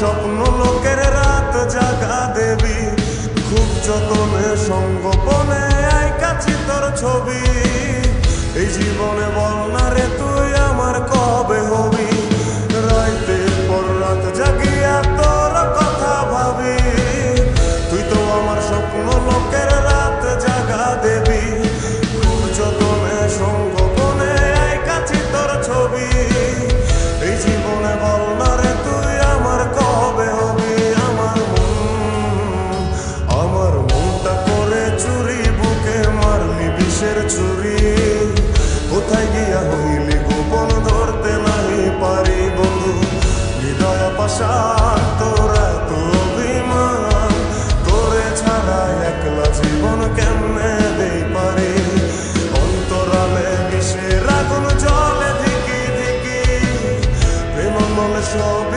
স্বপ্ন লোকের রাত জাগা দেবী। খুব যতনে সঙ্গোপনে আইকাছি তোর ছবি। এই জীবনে বল কোথায় গিয়া হইলি? গোপন ধরতে নাহি পারি, বন্ধু। হৃদয় পাশান তোরা তো অভিমান। তোরে ছাড়া একলা জীবন কেমনে দেই পারি? অন্তরালে বিষে রাগুন জলে, ধিকি ধিকি। প্রেম মনে সব